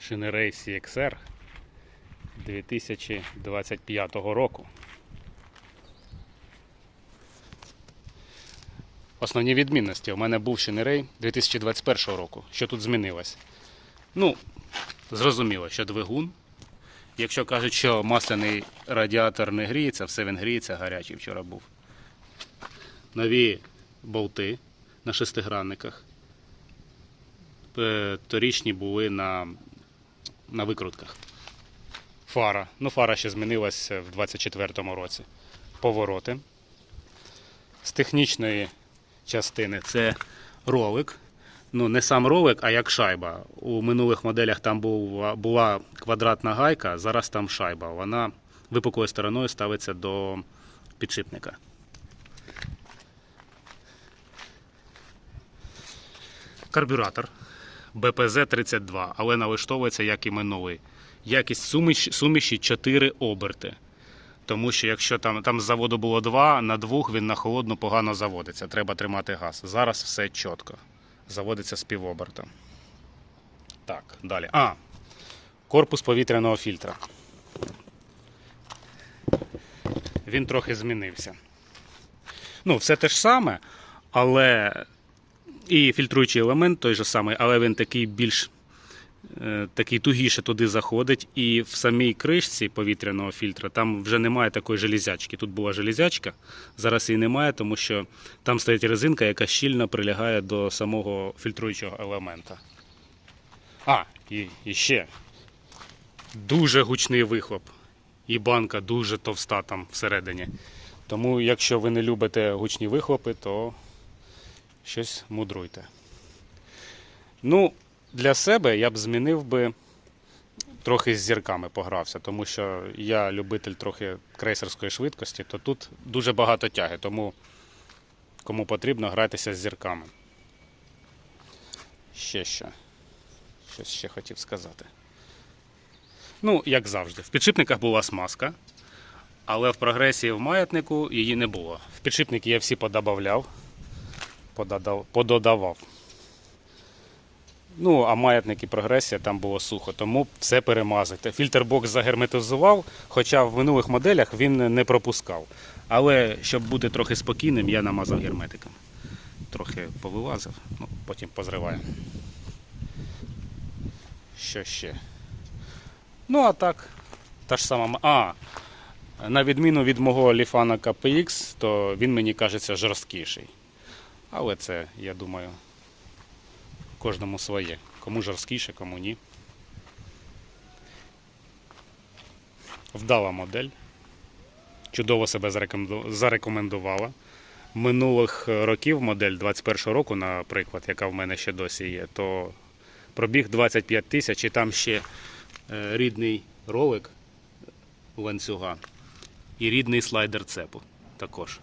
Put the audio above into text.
Шинерей CXR 2025 року. Основні відмінності. У мене був Шинерей 2021 року. Що тут змінилось? Ну, зрозуміло, що двигун. Якщо кажуть, що масляний радіатор не гріється, все він гріється, гарячий вчора був. Нові болти на шестигранниках. Е, Торічні були на, на викрутках. Фара. Ну, фара ще змінилася в 24-му році. Повороти. З технічної частини це ролик. Ну, не сам ролик, а як шайба. У минулих моделях там була, була квадратна гайка, зараз там шайба. Вона випуклою стороною ставиться до підшипника. Карбюратор БПЗ-32, але налаштовується як і минулий. Якість суміші, суміші 4 оберти. Тому що якщо там, там з заводу було 2, на двох він на холодну погано заводиться. Треба тримати газ. Зараз все чітко. Заводиться з півоберта. Так, далі. А, корпус повітряного фільтра. Він трохи змінився. Ну, все те ж саме, але і фільтруючий елемент той же самий, але він такий більш е, такий тугіше туди заходить. І в самій кришці повітряного фільтра там вже немає такої железячки. Тут була железячка, зараз її немає, тому що там стоїть резинка, яка щільно прилягає до самого фільтруючого елемента. А, і, і ще дуже гучний вихлоп. І банка дуже товста там всередині. Тому, якщо ви не любите гучні вихлопи, то щось мудруйте. Ну, для себе я б змінив би трохи з зірками погрався, тому що я любитель трохи крейсерської швидкості, то тут дуже багато тяги, тому кому потрібно гратися з зірками. Ще що. Щось ще хотів сказати. Ну, як завжди, в підшипниках була смазка, але в прогресії в маятнику її не було. В підшипники я всі подобавляв, пододавав. Ну, а маятник і прогресія там було сухо, тому все перемазати. Фільтрбокс загерметизував, хоча в минулих моделях він не пропускав. Але щоб бути трохи спокійним, я намазав герметиком. Трохи повилазив, ну, потім позриваю. Що ще? Ну, а так, та ж сама. А, на відміну від мого Ліфана KPX, то він мені кажеться жорсткіший. Але це, я думаю, кожному своє. Кому жорсткіше, кому ні. Вдала модель. Чудово себе зарекомендувала. Минулих років модель 21 року, наприклад, яка в мене ще досі є, то пробіг 25 тисяч і там ще е, рідний ролик ланцюга і рідний слайдер цепу також.